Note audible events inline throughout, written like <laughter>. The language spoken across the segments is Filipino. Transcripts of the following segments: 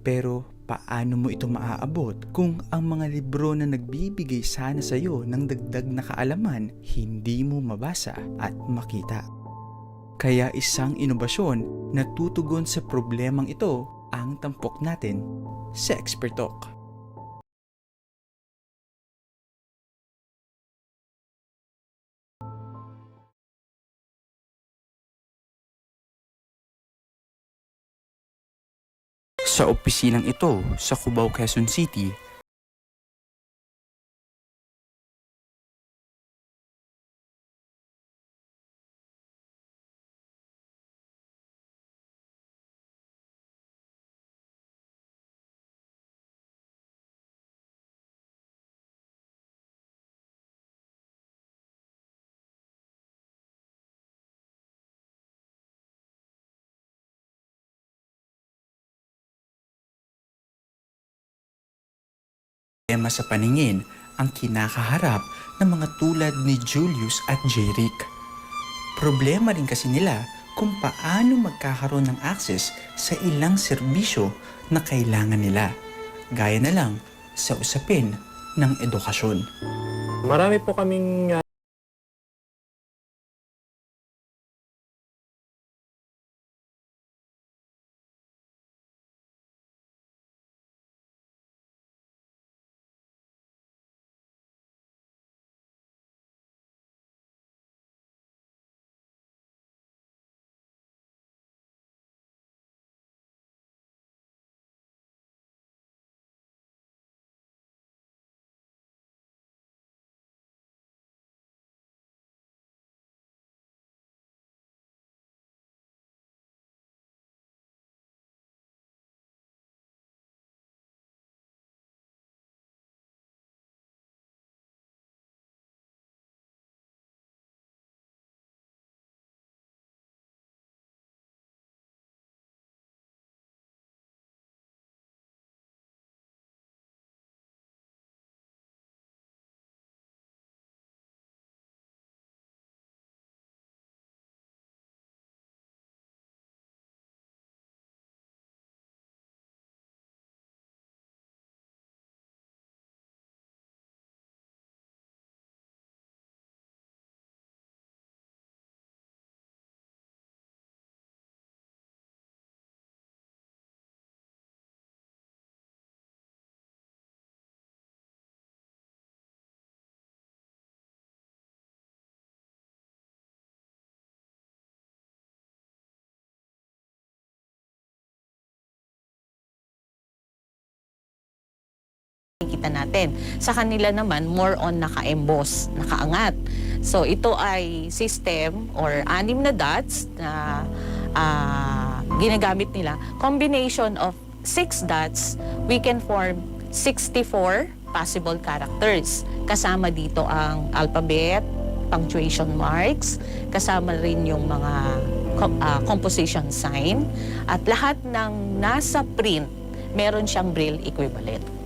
Pero paano mo ito maaabot kung ang mga libro na nagbibigay sana sa iyo ng dagdag na kaalaman hindi mo mabasa at makita? Kaya isang inobasyon na tutugon sa problemang ito ang tampok natin sa Expert Talk. Sa opisinang ito sa Cubao, Quezon City, tema sa paningin ang kinakaharap ng mga tulad ni Julius at Jeric. Problema rin kasi nila kung paano magkakaroon ng access sa ilang serbisyo na kailangan nila, gaya na lang sa usapin ng edukasyon. Marami po kaming ah, kita natin. Sa kanila naman, more on naka-emboss, nakaangat. So ito ay system or anim na dots na ah, ginagamit nila. Combination of six dots, we can form 64 possible characters. Kasama dito ang alphabet, punctuation marks, kasama rin yung mga ah, composition sign, at lahat ng nasa print, meron siyang braille equivalent.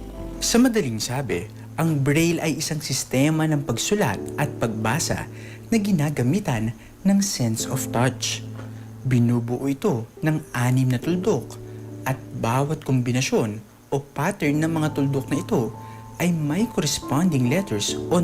Sa madaling sabi, ang Braille ay isang sistema ng pagsulat at pagbasa na ginagamitan ng sense of touch. Binubuo ito ng anim na tuldok at bawat kombinasyon o pattern ng mga tuldok na ito ay may corresponding letters o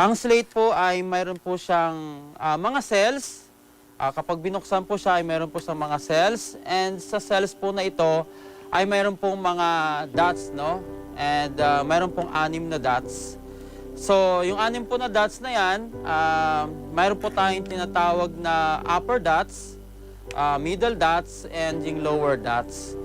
Ang slate po ay mayroon po siyang ah, mga cells. Ah, kapag binuksan po siya ay mayroon po sa mga cells. And sa cells po na ito ay mayroon pong mga dots, no? And ah, mayroon pong anim na dots. So, yung anim po na dots na yan, ah, mayroon po tayong tinatawag na upper dots, ah, middle dots, and yung lower dots.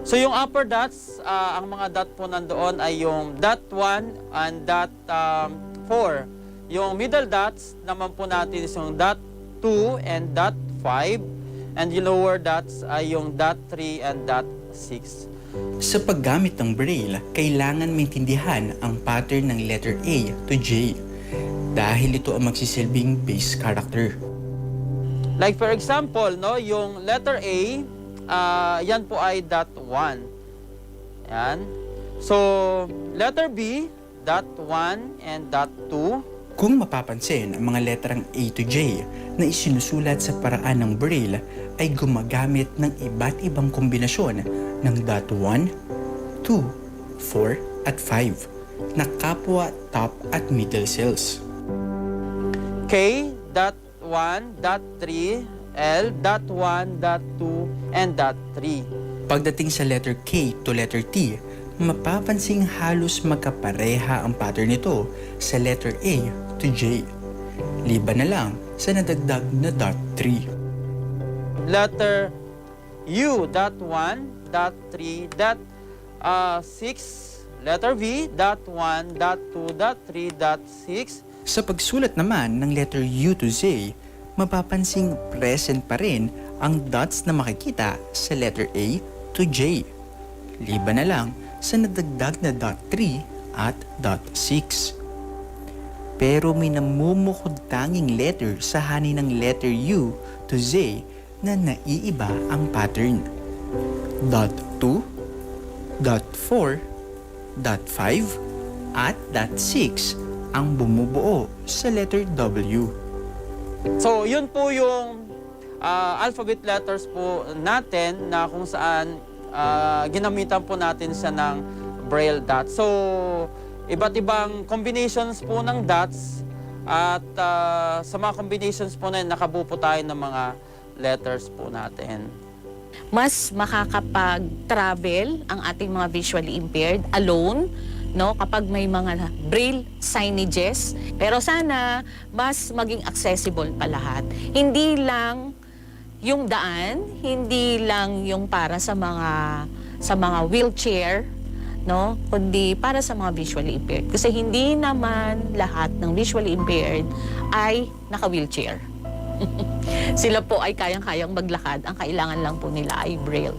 So yung upper dots, ah, ang mga dot po nandoon ay yung dot 1 and dot um, 4. Yung middle dots naman po natin is yung dot 2 and dot 5. And yung lower dots ay yung dot 3 and dot 6. Sa paggamit ng Braille, kailangan maintindihan ang pattern ng letter A to J dahil ito ang magsisilbing base character. Like for example, no, yung letter A, ah, yan po ay dot 1. Yan. So, letter B, dot 1 and dot 2. Kung mapapansin, ang mga letrang A to J na isinusulat sa paraan ng Braille ay gumagamit ng iba't ibang kombinasyon ng dot 1, 2, 4 at 5 na kapwa top at middle cells. K, dot 1, dot 3, L, dot 1, dot 2, and dot 3. Pagdating sa letter K to letter T, mapapansing halos magkapareha ang pattern nito sa letter A to J. Liban na lang sa nadagdag na dot 3. Letter U, dot 1, dot 3, dot uh, 6. Letter V, dot 1, dot 2, dot 3, dot 6. Sa pagsulat naman ng letter U to Z, mapapansing present pa rin ang dots na makikita sa letter A to J. Liban na lang sa nadagdag na dot 3 at dot 6. Pero may namumukod tanging letter sa hani ng letter U to Z na naiiba ang pattern. Dot 2, dot 4, dot 5, at dot 6 ang bumubuo sa letter W. So, yun po yung ah, alphabet letters po natin na kung saan ah, ginamitan po natin siya ng braille dot. So, iba't ibang combinations po ng dots at ah, sa mga combinations po na yun, nakabuo tayo ng mga letters po natin. mas makakapag-travel ang ating mga visually impaired alone no? Kapag may mga braille signages. Pero sana mas maging accessible pa lahat. Hindi lang yung daan hindi lang yung para sa mga sa mga wheelchair no kundi para sa mga visually impaired kasi hindi naman lahat ng visually impaired ay naka-wheelchair <laughs> sila po ay kayang-kayang maglakad. Ang kailangan lang po nila ay braille.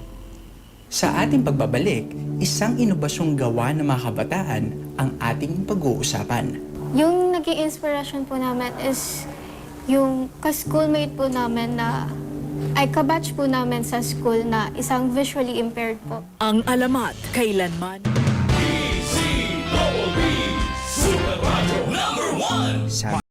Sa ating pagbabalik, isang inobasyong gawa ng mga kabataan ang ating pag-uusapan. Yung naging inspiration po namin is yung ka-schoolmate po namin na ay kabatch po namin sa school na isang visually impaired po. Ang alamat, kailanman. Sabi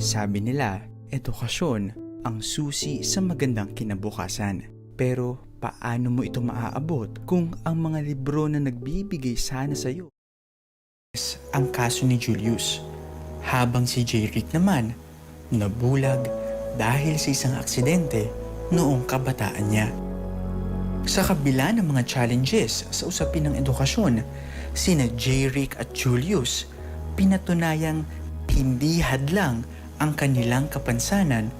Sabi nila, edukasyon ang susi sa magandang kinabukasan. Pero paano mo ito maaabot kung ang mga libro na nagbibigay sana sa iyo? Ang kaso ni Julius, habang si J. Rick naman nabulag dahil sa isang aksidente noong kabataan niya. Sa kabila ng mga challenges sa usapin ng edukasyon, sina J. at Julius, pinatunayang hindi hadlang ang kanilang kapansanan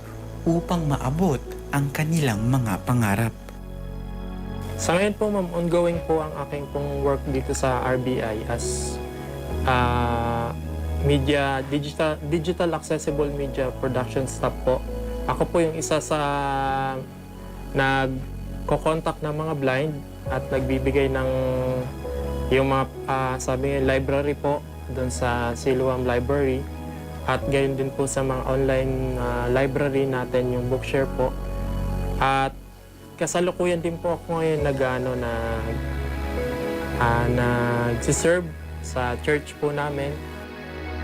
upang maabot ang kanilang mga pangarap. Sa ngayon po ma'am, ongoing po ang aking pong work dito sa RBI as ah, media, digital, digital accessible media production staff po. Ako po yung isa sa nagko-contact ng mga blind at nagbibigay ng yung mga ah, sabi nga library po doon sa Siloam Library at gayon din po sa mga online ah, library natin yung bookshare po. At kasalukuyan din po ako ngayon nag ano, na ah, nagsiserve sa church po namin.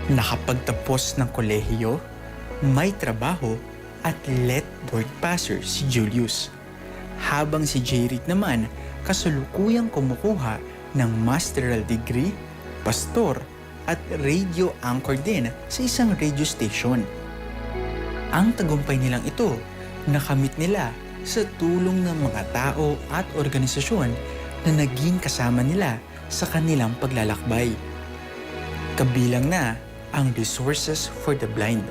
Nakapagtapos ng kolehiyo, may trabaho at let board passer si Julius. Habang si J. naman kasalukuyang kumukuha ng masteral degree, pastor at radio anchor din sa isang radio station. Ang tagumpay nilang ito nakamit nila sa tulong ng mga tao at organisasyon na naging kasama nila sa kanilang paglalakbay. Kabilang na ang Resources for the Blind,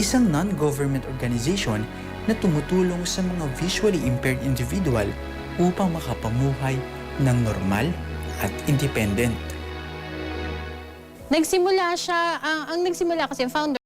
isang non-government organization na tumutulong sa mga visually impaired individual upang makapamuhay ng normal at independent. Nagsimula siya, ang, ang nagsimula kasi founder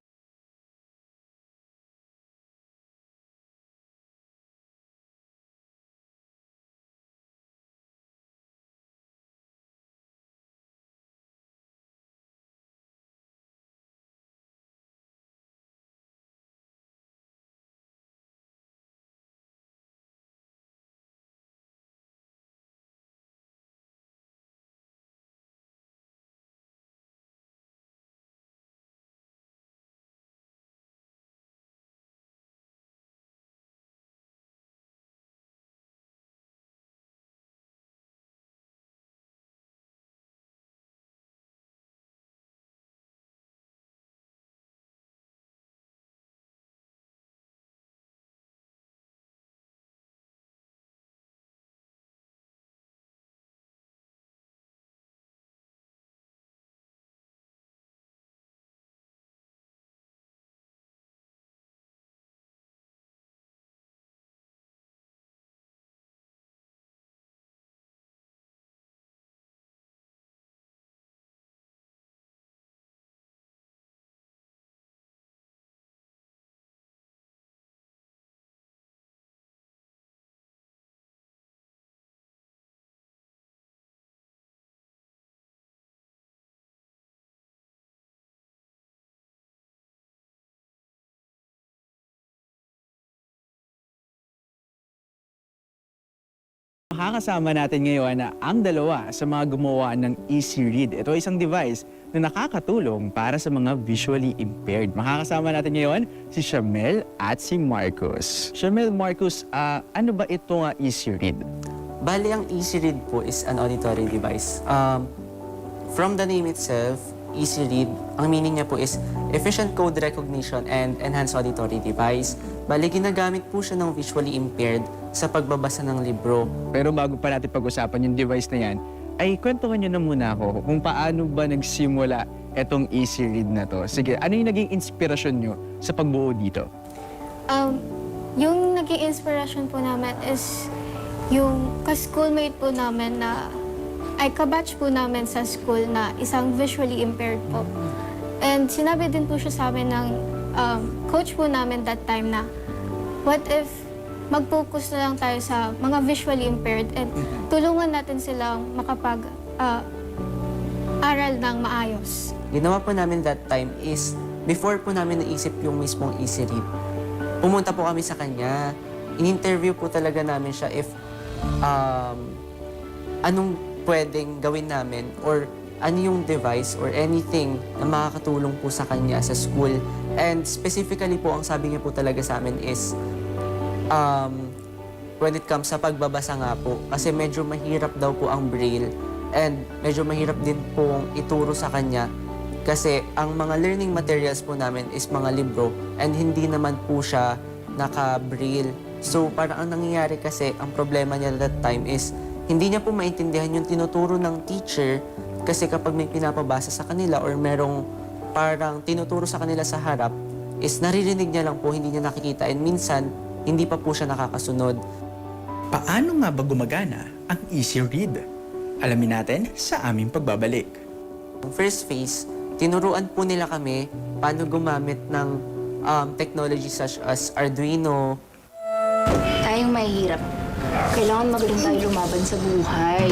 Makakasama natin ngayon na ang dalawa sa mga gumawa ng Easy Read. Ito ay isang device na nakakatulong para sa mga visually impaired. Makakasama natin ngayon si Shamel at si Marcus. Shamel, Marcus, ah, ano ba itong ah, Easy Read? Bali, ang Easy Read po is an auditory device. Um, from the name itself, Easy Read, ang meaning niya po is efficient code recognition and enhanced auditory device. Bali, ginagamit po siya ng visually impaired sa pagbabasa ng libro. Pero bago pa natin pag-usapan yung device na yan, ay kwentuhan nyo na muna ako kung paano ba nagsimula itong Easy Read na to. Sige, ano yung naging inspirasyon nyo sa pagbuo dito? Um, yung naging inspiration po namin is yung ka-schoolmate po namin na ay kabatch po namin sa school na isang visually impaired po. And sinabi din po siya sa amin ng um, coach po namin that time na what if mag-focus na lang tayo sa mga visually impaired and tulungan natin silang makapag ah, aral ng maayos. Ginawa po namin that time is, before po namin naisip yung mismong Easy Read, pumunta po kami sa kanya. In-interview po talaga namin siya if um, anong pwedeng gawin namin or ano yung device or anything na makakatulong po sa kanya sa school. And specifically po, ang sabi niya po talaga sa amin is um, when it comes sa pagbabasa nga po, kasi medyo mahirap daw po ang braille. And medyo mahirap din pong ituro sa kanya. Kasi ang mga learning materials po namin is mga libro. And hindi naman po siya naka-braille. So parang ang nangyayari kasi, ang problema niya that time is hindi niya po maintindihan yung tinuturo ng teacher. Kasi kapag may pinapabasa sa kanila or merong parang tinuturo sa kanila sa harap, is naririnig niya lang po, hindi niya nakikita. And minsan, hindi pa po siya nakakasunod. Paano nga ba gumagana ang Easy Read? Alamin natin sa aming pagbabalik. First phase, tinuruan po nila kami paano gumamit ng um, technology such as Arduino, Tayong mahihirap. Kailangan magaling tayo lumaban sa buhay.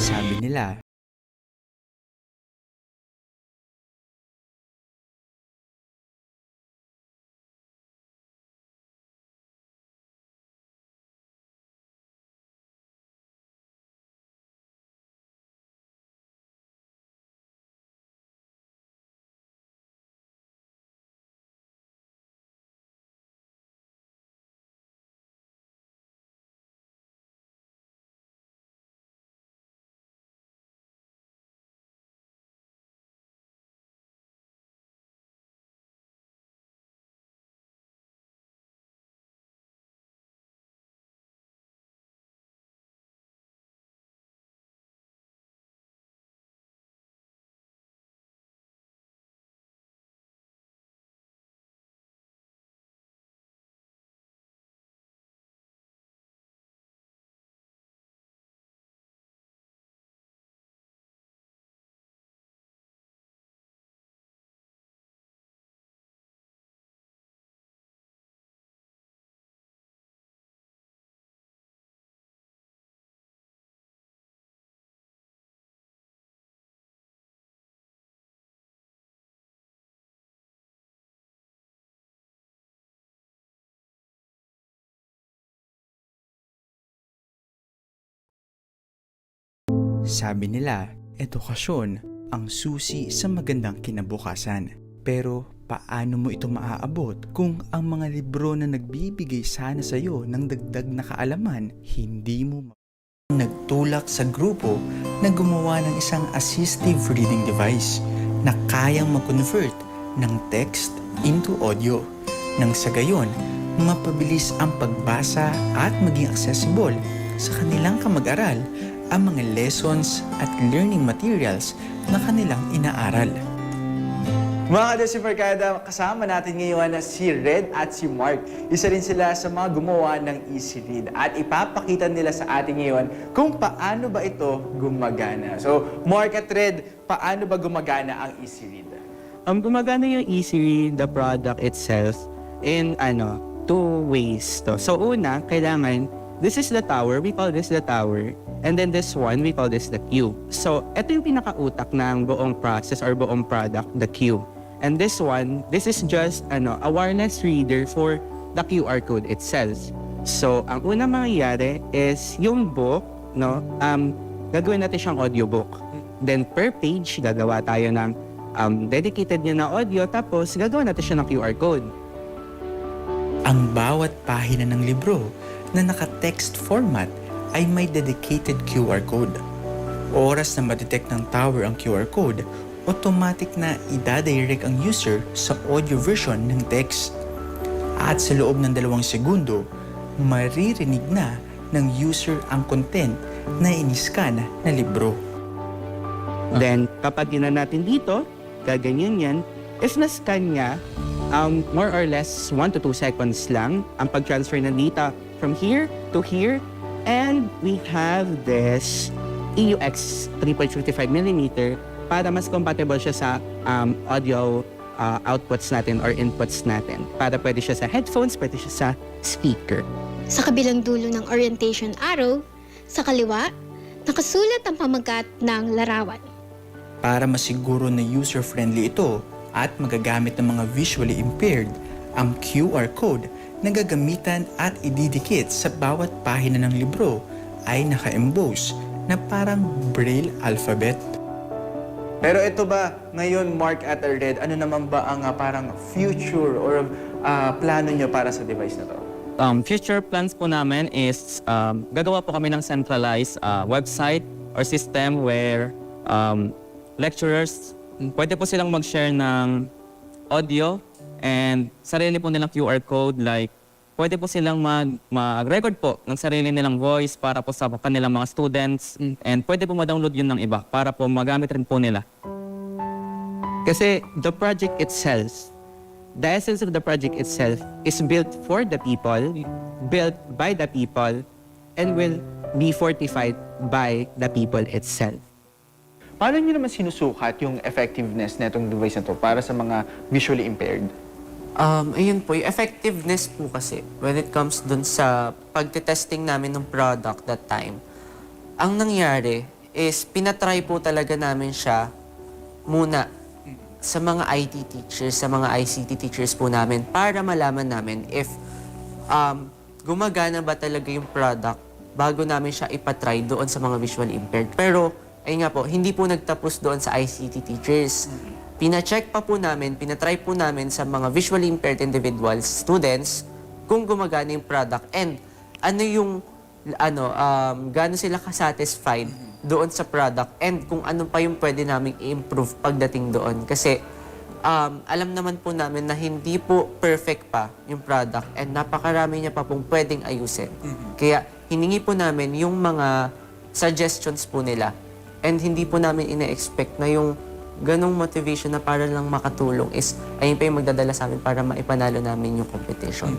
Sabi nila, sabi nila, edukasyon ang susi sa magandang kinabukasan. Pero paano mo ito maaabot kung ang mga libro na nagbibigay sana sa iyo ng dagdag na kaalaman, hindi mo nagtulak sa grupo na gumawa ng isang assistive reading device na kayang mag-convert ng text into audio. Nang sa gayon, mapabilis ang pagbasa at maging accessible sa kanilang kamag-aral ang mga lessons at learning materials na kanilang inaaral. Mga kadesi Mercada, kasama natin ngayon na si Red at si Mark. Isa rin sila sa mga gumawa ng Easy Read at ipapakita nila sa atin ngayon kung paano ba ito gumagana. So, Mark at Red, paano ba gumagana ang Easy Read? Um, gumagana yung Easy Read, the product itself, in ano, two ways to. So una, kailangan, this is the tower, we call this the tower, and then this one, we call this the queue. So, ito yung pinakautak ng buong process or buong product, the queue. And this one, this is just ano, a wireless reader for the QR code itself. So, ang una mangyayari is yung book, no, um, gagawin natin siyang audiobook. Then per page, gagawa tayo ng um, dedicated niya na audio, tapos gagawa natin siya ng QR code. Ang bawat pahina ng libro na naka-text format ay may dedicated QR code. Oras na madetect ng tower ang QR code, automatic na idadirect ang user sa audio version ng text. At sa loob ng dalawang segundo, maririnig na ng user ang content na iniskan na libro. Then, kapag gina natin dito, gaganyan yan. If na-scan niya, um, more or less 1 to 2 seconds lang ang pag-transfer ng data from here to here. And we have this EUX 3.55mm para mas compatible siya sa um, audio uh, outputs natin or inputs natin. Para pwede siya sa headphones, pwede siya sa speaker. Sa kabilang dulo ng orientation arrow, sa kaliwa, nakasulat ang pamagat ng larawan. Para masiguro na user-friendly ito at magagamit ng mga visually impaired, ang QR code na gagamitan at ididikit sa bawat pahina ng libro ay naka-emboss na parang braille alphabet. Pero ito ba, ngayon Mark at Red, ano naman ba ang ah, parang future or ah, plano nyo para sa device na to? Um, future plans po namin is um, gagawa po kami ng centralized uh, website or system where um, lecturers, pwede po silang mag-share ng audio and sarili po nilang QR code like pwede po silang mag, mag-record po ng sarili nilang voice para po sa kanilang mga students and pwede po ma-download yun ng iba para po magamit rin po nila. Kasi the project itself, the essence of the project itself is built for the people, built by the people, and will be fortified by the people itself. Paano nyo naman sinusukat yung effectiveness na itong device na to para sa mga visually impaired? Um, ayun po, yung effectiveness po kasi when it comes dun sa pagte-testing namin ng product that time, ang nangyari is pinatry po talaga namin siya muna sa mga IT teachers, sa mga ICT teachers po namin para malaman namin if um, gumagana ba talaga yung product bago namin siya ipatry doon sa mga visually impaired. Pero, ayun nga po, hindi po nagtapos doon sa ICT teachers. Pina-check pa po namin, pinatry po namin sa mga visually impaired individuals, students, kung gumagana yung product and ano yung ano um gaano sila ka-satisfied doon sa product and kung ano pa yung pwede naming i-improve pagdating doon kasi um, alam naman po namin na hindi po perfect pa yung product and napakarami niya pa pong pwedeng ayusin. Kaya hiningi po namin yung mga suggestions po nila and hindi po namin ina-expect na yung ganong motivation na para lang makatulong is ayun pa yung magdadala sa amin para maipanalo namin yung competition.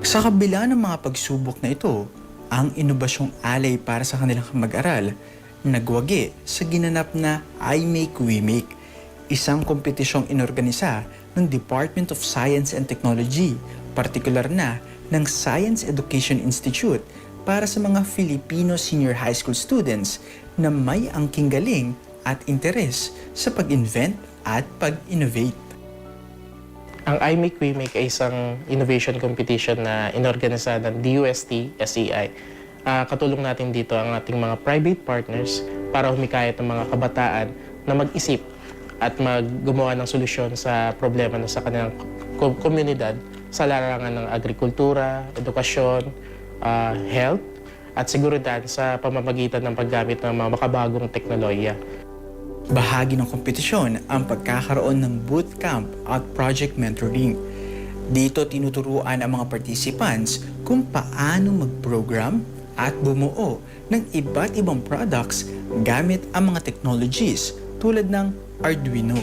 Sa kabila ng mga pagsubok na ito, ang inobasyong alay para sa kanilang mag-aral, nagwagi sa ginanap na I Make We Make, isang kompetisyong inorganisa ng Department of Science and Technology, partikular na ng Science Education Institute para sa mga Filipino senior high school students na may angking galing at interes sa pag-invent at pag-innovate. Ang I Make We Make ay isang innovation competition na inorganisa ng DUST SEI. Ah, katulong natin dito ang ating mga private partners para humikayat ng mga kabataan na mag-isip at maggumawa ng solusyon sa problema na sa kanilang ko- komunidad sa larangan ng agrikultura, edukasyon, ah, health, at seguridad sa pamamagitan ng paggamit ng mga makabagong teknolohiya. Bahagi ng kompetisyon ang pagkakaroon ng bootcamp at project mentoring. Dito tinuturuan ang mga participants kung paano mag-program at bumuo ng iba't ibang products gamit ang mga technologies tulad ng Arduino.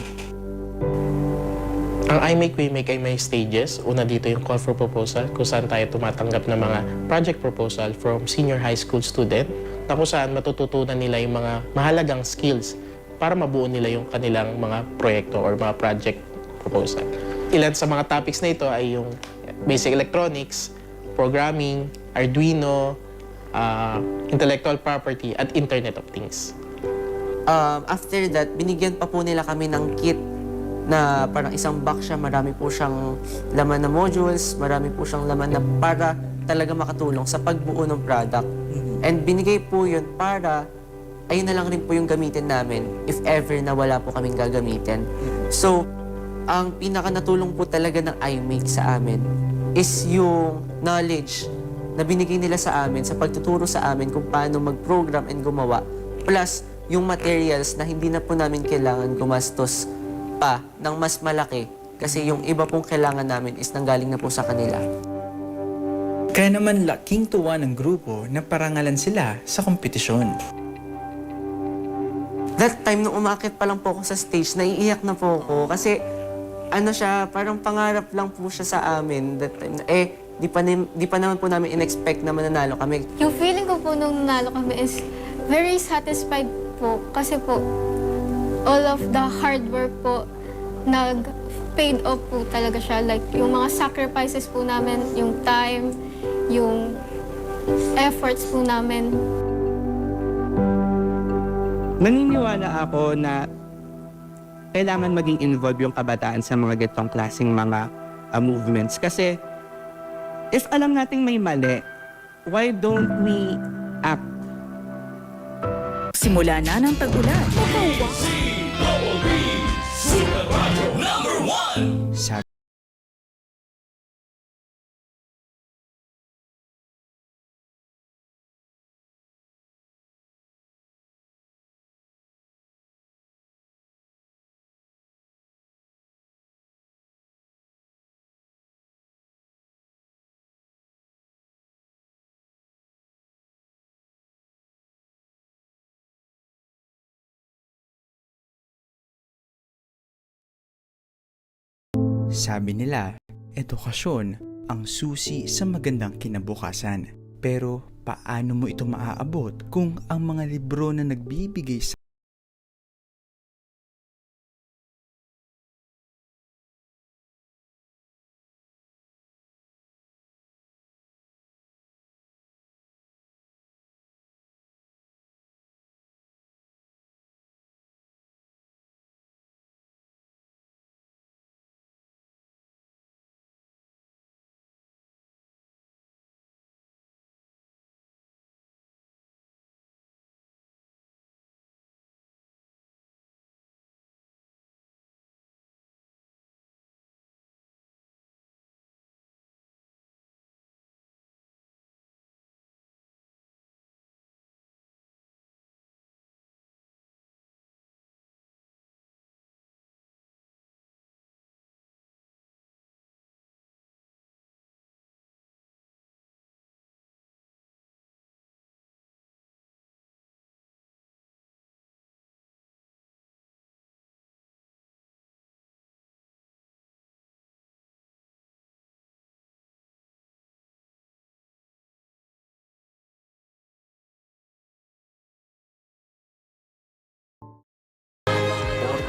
Ang I Make We Make ay may stages. Una dito yung call for proposal kung saan tayo tumatanggap ng mga project proposal from senior high school student na kung saan matututunan nila yung mga mahalagang skills para mabuo nila yung kanilang mga proyekto or mga project proposal. Ilan sa mga topics na ito ay yung basic electronics, programming, Arduino, ah, intellectual property, at Internet of Things. Um, after that, binigyan pa po nila kami ng kit na parang isang box siya, marami po siyang laman na modules, marami po siyang laman na para talaga makatulong sa pagbuo ng product. And binigay po yun para ayun na lang rin po yung gamitin namin if ever na wala po kaming gagamitin. So, ang pinaka natulong po talaga ng iMake sa amin is yung knowledge na binigay nila sa amin sa pagtuturo sa amin kung paano mag-program and gumawa. Plus, yung materials na hindi na po namin kailangan gumastos pa ng mas malaki kasi yung iba pong kailangan namin is nanggaling na po sa kanila. Kaya naman laking tuwa ng grupo na parangalan sila sa kompetisyon. That time, nung umakit pa lang po ako sa stage, naiiyak na po ako kasi ano siya, parang pangarap lang po siya sa amin that time. Eh, di pa, nim- di pa naman po namin in-expect na mananalo kami. Yung feeling ko po nung nanalo kami is very satisfied po kasi po all of the hard work po nag paid off po talaga siya. Like yung mga sacrifices po namin, yung time, yung efforts po namin. Naniniwala ako na kailangan maging involved yung kabataan sa mga ganitong klaseng mga uh, movements. Kasi if alam nating may mali, why don't we act Simula na ng tag-ulan. Sabi nila, edukasyon ang susi sa magandang kinabukasan. Pero paano mo ito maaabot kung ang mga libro na nagbibigay sa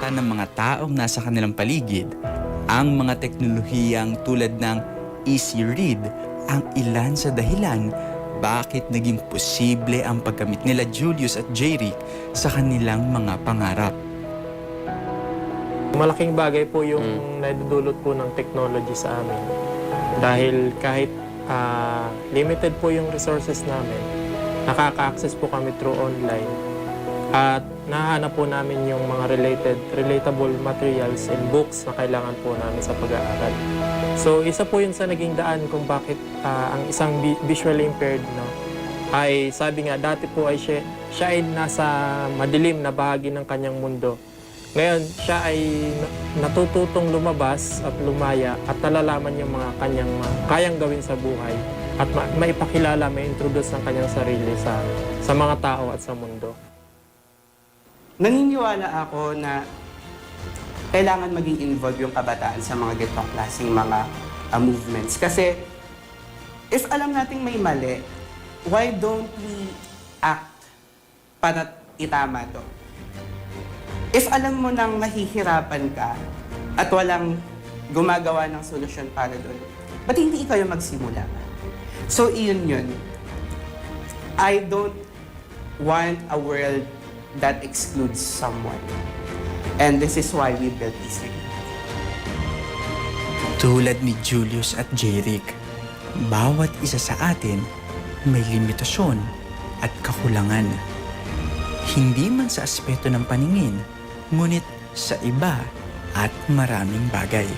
porta ng mga taong nasa kanilang paligid, ang mga teknolohiyang tulad ng Easy Read ang ilan sa dahilan bakit naging posible ang paggamit nila Julius at Jeric sa kanilang mga pangarap. Malaking bagay po yung naidudulot po ng technology sa amin. Dahil kahit ah, limited po yung resources namin, nakaka-access po kami through online. At nahanap po namin yung mga related, relatable materials and books na kailangan po namin sa pag-aaral. So isa po yun sa naging daan kung bakit ah, ang isang vi- visually impaired no, ay sabi nga dati po ay siya, siya ay nasa madilim na bahagi ng kanyang mundo. Ngayon, siya ay na- natututong lumabas at lumaya at nalalaman yung mga kanyang mga kayang gawin sa buhay at ma- maipakilala, may introduce ang kanyang sarili sa, sa mga tao at sa mundo. Naniniwala ako na kailangan maging involved yung kabataan sa mga ganitong klaseng mga uh, movements. Kasi if alam nating may mali, why don't we act para itama to? If alam mo nang mahihirapan ka at walang gumagawa ng solusyon para doon, ba't hindi ikaw yung magsimula? So, iyon yun. I don't want a world that excludes someone. And this is why we built Easy Tulad ni Julius at Jeric, bawat isa sa atin may limitasyon at kakulangan. Hindi man sa aspeto ng paningin, ngunit sa iba at maraming bagay.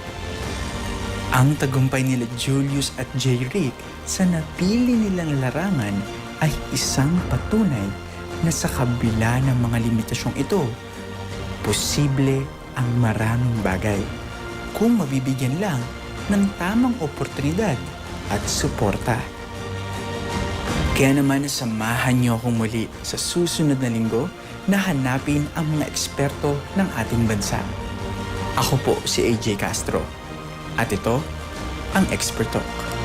Ang tagumpay nila Julius at Jeric sa napili nilang larangan ay isang patunay na sa kabila ng mga limitasyong ito, posible ang maraming bagay kung mabibigyan lang ng tamang oportunidad at suporta. Kaya naman samahan niyo akong muli sa susunod na linggo na hanapin ang mga eksperto ng ating bansa. Ako po si AJ Castro at ito ang Expert Talk.